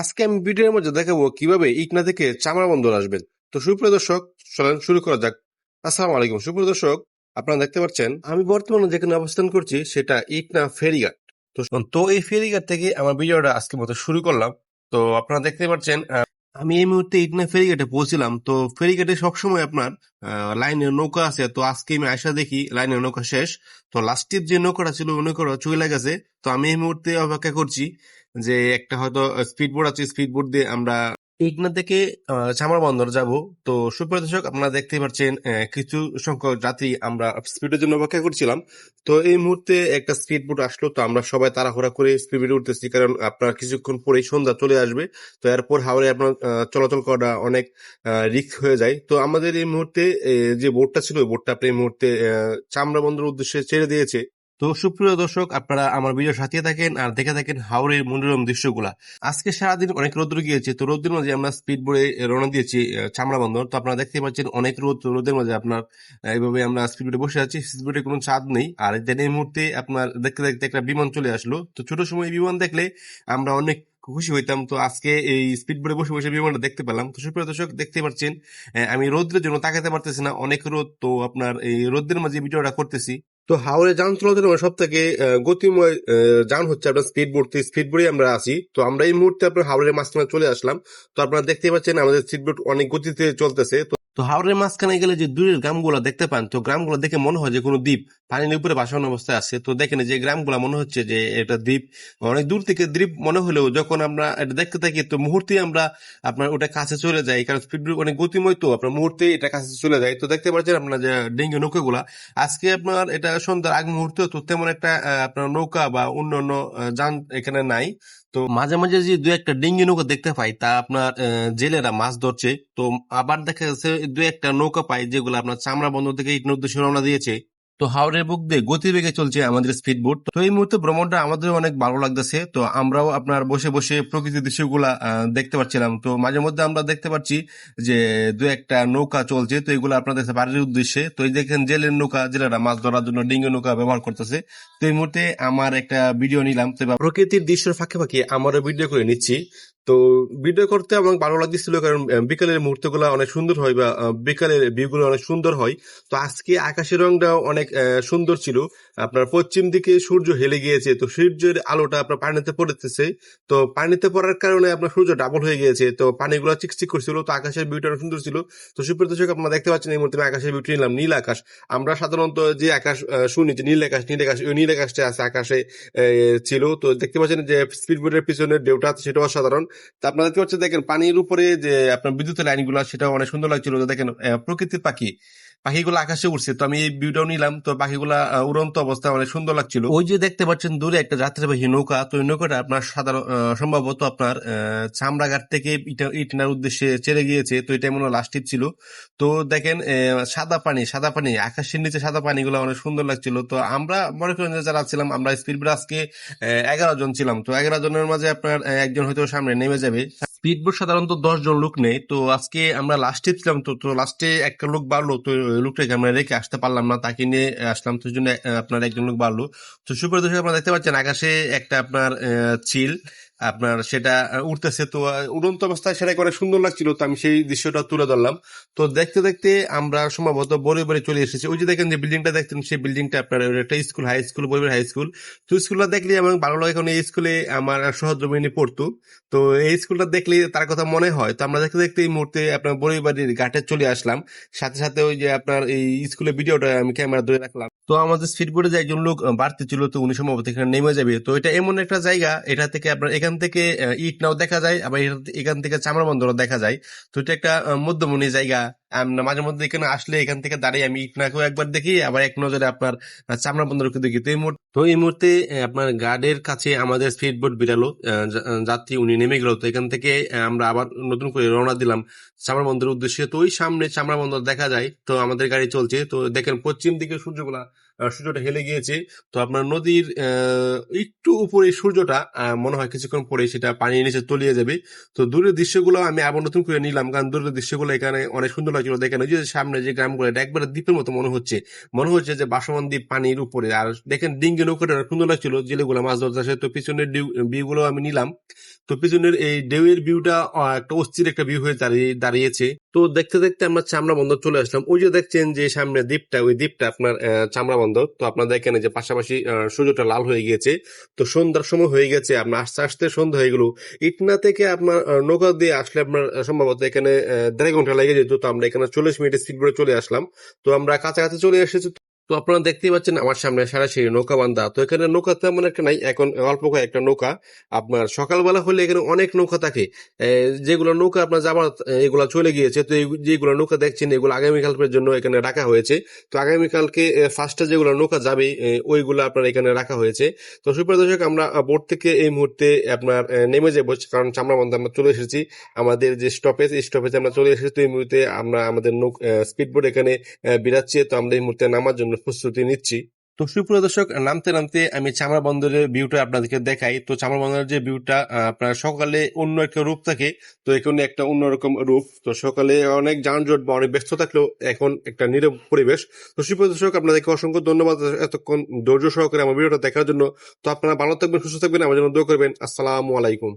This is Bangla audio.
আজকে আমি ভিডিওর মধ্যে দেখাবো কীভাবে ইকনা থেকে চামড়া বন্দর আসবেন। তো সুপ্রিয় দর্শক, চলেন শুরু করা যাক। আসসালামু আলাইকুম। সুপ্রিয় দর্শক, আপনারা দেখতে পাচ্ছেন, আমি বর্তমানে যেখানে অবস্থান করছি সেটা ইকনা ফেরিঘাট। তো তো এই ফেরিঘাট থেকে আমার ভিডিওটা আজকে মতো শুরু করলাম। তো আপনারা দেখতে পাচ্ছেন আমি এই মুহূর্তে ইকনা ফেরিঘাটে পৌঁছিলাম। তো ফেরিঘাটে সবসময় আপনার লাইনের নৌকা আছে। তো আজকে আমি আসা দেখি লাইনের নৌকা শেষ। তো লাস্টের যে নৌকাটা ছিল ওই নৌকাটা চলে গেছে। তো আমি এই মুহূর্তে অপেক্ষা করছি যে একটা হয়তো স্পিড বোট আছে স্পিড বোট দিয়ে আমরা ইগনা থেকে চামার বন্দর যাব। তো সুপ্রিয় দর্শক, আপনারা দেখতে পাচ্ছেন কিছু সংখ্যক যাত্রী আমরা স্পিডের জন্য অপেক্ষা করছিলাম। তো এই মুহূর্তে একটা স্পিড বোট আসলো, তো আমরা সবাই তাড়াহুড়া করে স্পিডে উঠতেছি, কারণ আপনার কিছুক্ষণ পরেই সন্ধ্যা চলে আসবে। তো এরপর হাওড়ে আপনার চলাচল করা অনেক রিস্ক হয়ে যায়। তো আমাদের এই মুহূর্তে যে বোটটা ছিল বোটটা আপনি এই মুহূর্তে চামড়া বন্দর উদ্দেশ্যে ছেড়ে দিয়েছে। তো সুপ্রিয় দর্শক, আপনারা আমার ভিডিও সাথে থাকেন আর দেখে থাকেন হাওড়ের মনোরম দৃশ্যগুলা। আজকে সারাদিন অনেক রোদ্র গিয়েছে, তো রোদ্রের মাঝে আমরা স্পিড বোর্ডে রওনা দিয়েছি চামড়া বন্দর। তো আপনারা দেখতে পাচ্ছেন অনেক রোদ রোদের মাঝে আপনার এইভাবে আমরা স্পিড বোর্ডে বসে আছি। স্পিড বোর্ডে কোনো চাঁদ নেই আর দেন এই মুহূর্তে আপনার দেখতে দেখতে একটা বিমান চলে আসলো। তো ছোট সময় বিমান দেখলে আমরা অনেক খুশি হইতাম। তো আজকে এই স্পিড বোর্ডে বসে বসে বিমানটা দেখতে পেলাম। তো সুপ্রিয় দর্শক দেখতে পাচ্ছেন আমি রোদ্রের জন্য তাকাতে পারতেছি না। অনেক রোদ, তো আপনার এই রোদ্রের মাঝে ভিডিওটা করতেছি। তো হাওড়ে যান চলাচলের সব থেকে গতিময় যান হচ্ছে আপনার স্পিড বোর্ড স্পিড বোর্ডে আমরা আছি। তো আমরা এই মুহূর্তে আপনার হাওড়ের মাঝখানে চলে আসলাম। তো আপনারা দেখতে পাচ্ছেন আমাদের স্পিড বোর্ড অনেক গতিতে চলতেছে। তো হাওড়ের মাঝখানে গেলে যে দূরের গ্রামগুলো দেখতে পান, তো গ্রামগুলো দেখে মনে হয় যে কোনো দ্বীপ। পানির উপরে ভাসানো অবস্থায় আছে। তো দেখেন যে গ্রামগুলো মনে হচ্ছে যে এটা দ্বীপ অনেক দূর থেকে দ্বীপ মনে হলেও যখন আমরা এটা দেখতে থাকি, তো মুহূর্তে আমরা আপনার ওটা কাছে চলে যাই, কারণ স্পিড অনেক গতিময় তো, আপনার মুহূর্তে এটা কাছে চলে যায়। তো দেখতে পাচ্ছেন আপনার যে ডেঙ্গি নৌকাগুলা, আজকে আপনার এটা সন্ধ্যার আগ মুহূর্তে তো তেমন একটা আপনার নৌকা বা অন্যান্য যান এখানে নাই। তো মাঝে মাঝে যে দু একটা ডিঙ্গি নৌকা দেখতে পাই, তা আপনার জেলেরা মাছ ধরছে। তো আবার দেখা যাচ্ছে দু একটা নৌকা পাই যেগুলো আপনার চামড়া বন্দর থেকে ইটন উদ্দেশ্যে রওনা দিয়েছে। তো হাওড়ের বুক দিয়ে গতিবেগে চলছে আমাদের স্পিড বোট তো এই মুহূর্তে ভ্রমণটা আমাদের অনেক ভালো লাগতেছে। তো আমরাও আপনার বসে বসে প্রকৃতির দৃশ্যগুলা দেখতে পাচ্ছিলাম তো মাঝে মধ্যে আমরা দেখতে পাচ্ছি যে দু একটা নৌকা চলছে। তো এগুলো আপনাদের বাড়ির উদ্দেশ্যে। তো এই দেখেন জেলের নৌকা, জেলেরা মাছ ধরার জন্য ডিঙ্গি নৌকা ব্যবহার করতেছে। তো এই মুহূর্তে আমার একটা ভিডিও নিলাম। তো প্রকৃতির দৃশ্যের ফাঁকে ফাঁকে আমারও ভিডিও করে নিচ্ছি। তো ভিডিও করতে আমার ভালো লাগতেছিল কারণ বিকালের মুহূর্তগুলো অনেক সুন্দর হয় বা বিকালের ভিউগুলো অনেক সুন্দর হয়। তো আজকে আকাশের রংটাও অনেক আহ, সুন্দর ছিল। আপনার পশ্চিম দিকে সূর্য হেলে গিয়েছে তো সূর্যের আলোটা আপনার পানিতে পড়তেছে। তো পানিতে পড়ার কারণে আপনার সূর্য ডাবল হয়ে গিয়েছে তো পানিগুলো চিকচিক করছিল তো আকাশের ভিউটা অনেক সুন্দর ছিল। তো সুপ্রিয় দর্শক আপনারা দেখতে পাচ্ছেন এই মুহূর্তে আকাশের ভিউটি নিলাম নীল আকাশ। আমরা সাধারণত যে আকাশ শুনি যে নীল আকাশ নীল আকাশ ওই নীল আকাশটা আছে আকাশে ছিল। তো দেখতে পাচ্ছেন যে স্পিড বোটের পিছনে ঢেউটা আছে সেটাও অসাধারণ। তা আপনারা দেখতে পাচ্ছেন দেখেন পানির উপরে যে আপনার বিদ্যুতের লাইনগুলো সেটাও অনেক সুন্দর লাগছিল। দেখেন প্রকৃতির পাখি পাখিগুলো আকাশে উঠছে তো আমি এই ভিউটাও নিলাম তো পাখিগুলা উড়ন্ত অবস্থা অনেক সুন্দর লাগছিল। ওই যে দেখতে পাচ্ছেন দূরে একটা যাত্রীবাহী নৌকা, তো ওই নৌকাটা আপনার সাধারণ সম্ভবত আপনার চামড়াঘাট থেকে ইটা- ইটনার উদ্দেশ্যে ছেড়ে গিয়েছে, তো এটা মনে লাস্ট ছিল। তো দেখেন সাদা পানি সাদা পানি, আকাশের নিচে সাদা পানিগুলো অনেক সুন্দর লাগছিল। তো আমরা মনে করেন যারা ছিলাম, আমরা স্পিড আজকে এগারো জন ছিলাম। তো এগারো জনের মাঝে আপনার একজন হয়তো সামনে নেমে যাবে। স্পিড বোট সাধারণত দশ জন লোক নেই তো আজকে আমরা লাস্টে ছিলাম, তো তো লাস্টে একটা লোক বাড়লো, তো লোকটা লোকটাকে আমরা রেখে আসতে পারলাম না, তাকে নিয়ে আসলাম, তো জন্য আপনার একজন লোক বাড়লো। তো সুপ্রিয় দর্শক, আপনারা দেখতে পাচ্ছেন, আকাশে একটা আপনার চিল। আপনার সেটা উঠতেছে তো উড়ন্ত অবস্থায় সেটা অনেক সুন্দর লাগছিল। তো আমি সেই দৃশ্যটা তুলে ধরলাম। তো দেখতে দেখতে আমরা সম্ভবত বড় চলে এসেছি। ওই যে দেখেন যে বিল্ডিংটা দেখতেন সেই বিল্ডিংটা আপনার একটা স্কুল হাই স্কুল বড় হাই স্কুল তো স্কুলটা দেখলে আমার ভালো লাগে কারণ এই স্কুলে আমার সহদ্রমিনী পড়তো। তো এই স্কুলটা দেখলে তার কথা মনে হয়। তো আমরা দেখতে দেখতে এই মুহূর্তে আপনার বড়িবাড়ির ঘাটে চলে আসলাম। সাথে সাথে ওই যে আপনার এই স্কুলের ভিডিওটা আমি ক্যামেরা ধরে রাখলাম। তো আমাদের স্পিড বোর্ডে যে একজন লোক বাড়তে ছিল তো উনি সম্ভবত এখানে নেমে যাবে। তো এটা এমন একটা জায়গা এটা থেকে আপনার এখান থেকে ইট নাও দেখা যায় আবার এখান থেকে চামড়া বন্দরও দেখা যায়। তো এটা একটা মধ্যমণি জায়গা। মাঝে মধ্যে এখানে আসলে এখান থেকে দাঁড়িয়ে আমি ইটনাকেও একবার দেখি আবার এক নজরে আপনার চামড়া বন্দরকে দেখি। তো এই মুহূর্তে তো এই মুহূর্তে আপনার গার্ডের কাছে আমাদের স্পিড বোট আহ, যাত্রী উনি নেমে গেল। তো এখান থেকে আমরা আবার নতুন করে রওনা দিলাম চামড়া বন্দরের উদ্দেশ্যে। তো ওই সামনে চামড়া বন্দর দেখা যায়। তো আমাদের গাড়ি চলছে। তো দেখেন পশ্চিম দিকে সূর্যগুলা সূর্যটা হেলে গিয়েছে। তো আপনার নদীর একটু উপরে সূর্যটা মনে হয় কিছুক্ষণ পরে সেটা পানির নিচে তলিয়ে যাবে। তো দূরের দৃশ্যগুলো আমি আবার নতুন করে নিলাম, কারণ দূরের দৃশ্যগুলো এখানে অনেক সুন্দর লাগছিল দেখেন ওই যে সামনে যে গ্রামগুলো, এটা একবারে দ্বীপের মতো মনে হচ্ছে। মনে হচ্ছে যে বাসমান দ্বীপ পানির উপরে। আর দেখেন ডিঙ্গি নৌকাটা সুন্দর লাগছিল জেলেগুলো মাছ ধরতে আসে। তো পিছনের ভিউ গুলো আমি নিলাম। তো পিছনের এই ঢেউয়ের ভিউটা একটা অস্থির একটা ভিউ হয়ে দাঁড়িয়ে, দাঁড়িয়েছে। তো দেখতে দেখতে আমরা চামড়া বন্দর চলে আসলাম। ওই যে দেখছেন যে সামনে দ্বীপটা, ওই দ্বীপটা আপনার চামড়া বন্দর তো আপনার দেখেন যে পাশাপাশি সূর্যটা লাল হয়ে গিয়েছে। তো সন্ধ্যার সময় হয়ে গেছে আপনার আস্তে আস্তে সন্ধ্যা হয়ে গেল। ইটনা থেকে আপনার নৌকা দিয়ে আসলে আপনার সম্ভবত এখানে দেড় ঘণ্টা লেগে যেত। তো আমরা এখানে চল্লিশ মিনিটের স্পিড করে চলে আসলাম। তো আমরা কাছাকাছি চলে এসেছি। তো আপনারা দেখতেই পাচ্ছেন আমার সামনে সারাশিরি নৌকা বান্ধা তো এখানে নৌকা তেমন একটা নাই, এখন অল্প একটা নৌকা। আপনার সকালবেলা হলে এখানে অনেক নৌকা থাকে। যেগুলো নৌকা আপনার যাবার, এগুলো চলে গিয়েছে। তো যেগুলো নৌকা দেখছেন, এগুলো আগামীকালের জন্য এখানে রাখা হয়েছে। তো আগামীকালকে ফার্স্টে যেগুলো নৌকা যাবে ওইগুলো আপনার এখানে রাখা হয়েছে। তো সুপ্রিয় দর্শক, আমরা বোট থেকে এই মুহূর্তে আপনার নেমে যাব, কারণ চামড়া বন্ধ আমরা চলে এসেছি। আমাদের যে স্টপেজ এই স্টপেজে আমরা চলে এসেছি। তো এই মুহূর্তে আমরা আমাদের স্পিড বোট এখানে বিরাচ্ছে। তো আমরা এই মুহূর্তে নামার জন্য প্রস্তুতি নিচ্ছি। তো সুপ্রিয় দর্শক, নামতে নামতে আমি চামড়া বন্দরের ভিউটা আপনাদেরকে দেখাই। তো চামড়া বন্দরের যে ভিউটা আপনার সকালে অন্য একটা রূপ থাকে, তো এখানে একটা অন্যরকম রূপ। তো সকালে অনেক যানজট বা অনেক ব্যস্ত থাকলেও এখন একটা নীরব পরিবেশ। তো সুপ্রিয় দর্শক, আপনাদেরকে অসংখ্য ধন্যবাদ এতক্ষণ ধৈর্য সহকারে আমার ভিডিওটা দেখার জন্য। তো আপনারা ভালো থাকবেন, সুস্থ থাকবেন, আমার জন্য দোয়া করবেন। আসসালামু আলাইকুম।